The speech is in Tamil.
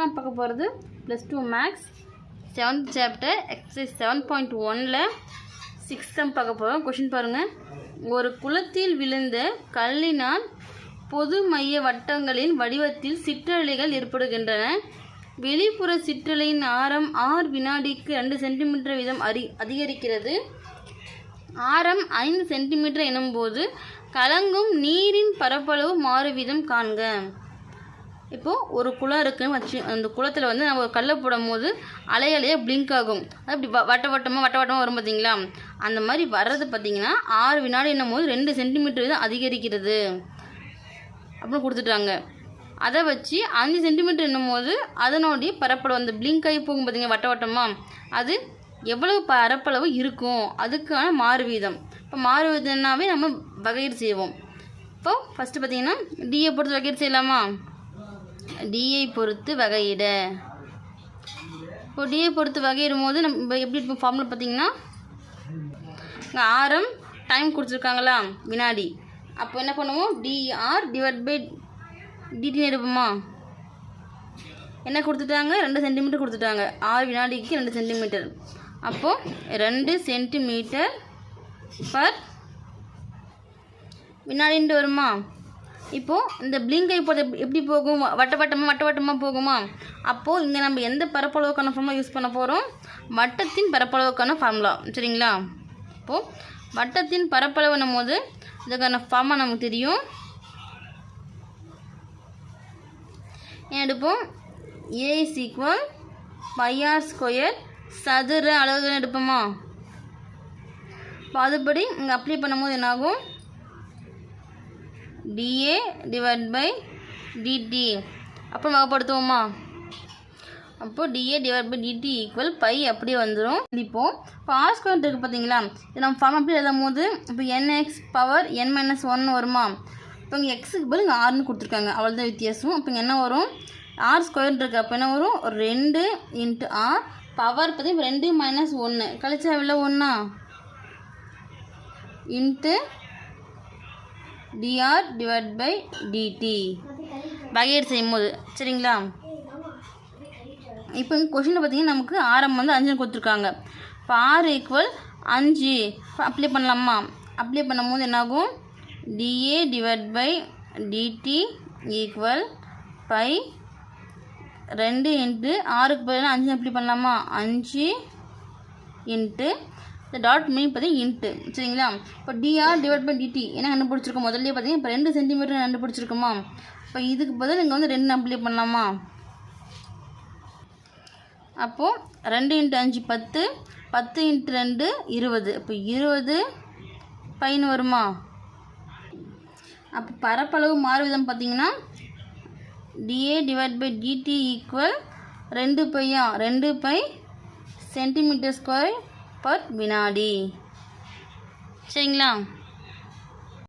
இப்போ நம்ம பார்க்க போகிறது plus two maths seventh chapter exercise seven point ஒனில் சிக்ஸ் சம் பார்க்க போகிறோம் கொஷின் பாருங்கள் ஒரு குளத்தில் விழுந்த கல்லினால் பொது மைய வட்டங்களின் வடிவத்தில் சிற்றலைகள் ஏற்படுகின்றன. வெளிப்புற சிற்றலையின் ஆரம் ஆறு வினாடிக்கு ரெண்டு சென்டிமீட்டர் வீதம் அரி அதிகரிக்கிறது. ஆரம் ஐந்து சென்டிமீட்டர் எனும்போது கலங்கும் நீரின் பரப்பளவு மாறு வீதம் காண்க. இப்போது ஒரு குளம் இருக்குன்னு வச்சு அந்த குளத்தில் வந்து நம்ம ஒரு கல்லை போடும் போது அலை அலையாக பிளிங்க் ஆகும். அது இப்படி வ- வட்ட வட்டமாக வட்ட வட்டமாக வரும் பார்த்தீங்களா அந்த மாதிரி வர்றது பார்த்தீங்கன்னா ஆறு வினாடி என்னும் போது ரெண்டு சென்டிமீட்டர் தான் அதிகரிக்கிறது. அப்படின்னு கொடுத்துட்டாங்க. அதை வச்சு அஞ்சு சென்டிமீட்டர் என்னும் போது அதனுடைய பரப்பளவு அந்த பிளிங்க் ஆகி போகும் பார்த்தீங்க வட்ட வட்டமாக அது எவ்வளவு பரப்பளவு இருக்கும்? அதுக்கான மாறு வீதம். இப்போ மாறு வீதம்னாவே நம்ம வகையீடு செய்வோம். இப்போது ஃபஸ்ட்டு பார்த்தீங்கன்னா டிஏ பொறுத்து வகையீடு செய்யலாமா? டிஐ பொறுத்து வகையிட. இப்போ டிஐ பொறுத்து வகையிடும் போது நம்ம எப்படி இப்போ ஃபார்முலா பார்த்தீங்கன்னா இங்கே ஆரம் டைம் கொடுத்துருக்காங்களா? வினாடி. அப்போ என்ன பண்ணுவோம்? டிஆர் டிவைட் பை டிடின்னு எடுப்போமா? என்ன கொடுத்துட்டாங்க? ரெண்டு சென்டிமீட்டர் கொடுத்துட்டாங்க. ஆறு வினாடிக்கு ரெண்டு சென்டிமீட்டர் அப்போது ரெண்டு சென்டிமீட்டர் பர் வினாடின்ட்டு வருமா? இப்போது இந்த பிளிங்கை போது எப்படி- போகும்? வட்ட வட்டமாக வட்ட வட்டமாக போகுமா? அப்போது இங்கே நம்ம எந்த பரப்பளவுக்கான ஃபார்முலா யூஸ் பண்ண போகிறோம் வட்டத்தின் பரப்பளவுக்கான ஃபார்முலா சரிங்களா? இப்போது வட்டத்தின் பரப்பளவுன்னும் போது இதுக்கான ஃபார்மா நமக்கு தெரியும். ஏன் எடுப்போம்? A is equal pi r square சதுர அளவுகள் எடுப்போமா? இப்போ அதுபடி இங்கே அப்ளை பண்ணும்போது என்னாகும்? டிஏ டிவைட் பை டிடி அப்புறம் வகைப்படுத்துவோமா அப்போ D A divide by D T equal pi அப்படியே வந்துடும் இப்போ இப்போ ஆர் ஸ்கொயர் இருக்குது பார்த்தீங்களா இது நம்ம ஃபார்ம் அப்படி எழுதும் போது இப்போ N X power N minus one வருமா? இப்போ இங்கே எக்ஸுக்கு பதில் இங்கே ஆறுன்னு கொடுத்துருக்காங்க. அவ்வளோதான் வித்தியாசம். அப்போ இங்கே என்ன வரும்? ஆர் ஸ்கொயர் இருக்கு. அப்போ என்ன வரும்? ரெண்டு இன்ட்டு ஆர் பவர் பார்த்தீங்கன்னா ரெண்டு மைனஸ் ஒன்று கழிச்சா எவ்வளோ ஒன்றா into D R divide by D T வகையீடு செய்யும் போது சரிங்களா? இப்போ இங்கே கொஷினில் பார்த்தீங்கன்னா நமக்கு ஆரம் வந்து அஞ்சுன்னு கொடுத்துருக்காங்க. இப்போ ஆறு ஈக்குவல் அஞ்சு. அப்ளை பண்ணலாமா? அப்ளை பண்ணும்போது என்னாகும்? D A divide by D T equal pi ரெண்டு இன்ட்டு ஆறுக்கு பதிலாக அஞ்சு அப்ளை பண்ணலாமா? அஞ்சு இன்ட்டு இந்த டாட் மீன் பார்த்தீங்கன்னா இன்ட்டு சரிங்களா? இப்போ டிஆர் டிவைட் பை டிடி என்ன கண்டுபிடிச்சிருக்கோம்? முதல்ல பார்த்தீங்கன்னா இப்போ ரெண்டு சென்டிமீட்டர் கண்டுபிடிச்சிருக்கோமா? இப்போ இதுக்கு பதில் இங்கே வந்து ரெண்டு அப்ளை பண்ணலாமா? அப்போது ரெண்டு இன்ட்டு அஞ்சு பத்து பத்து இன்ட்டு ரெண்டு இருபது. இப்போ இருபது பையன் வருமா? அப்போ பரப்பளவு மாறுவிதம் பார்த்தீங்கன்னா D A divide by D T equal ரெண்டு பையா? ரெண்டு பை சென்டிமீட்டர் ஸ்கொயர் பர் வினாடி சரிங்களா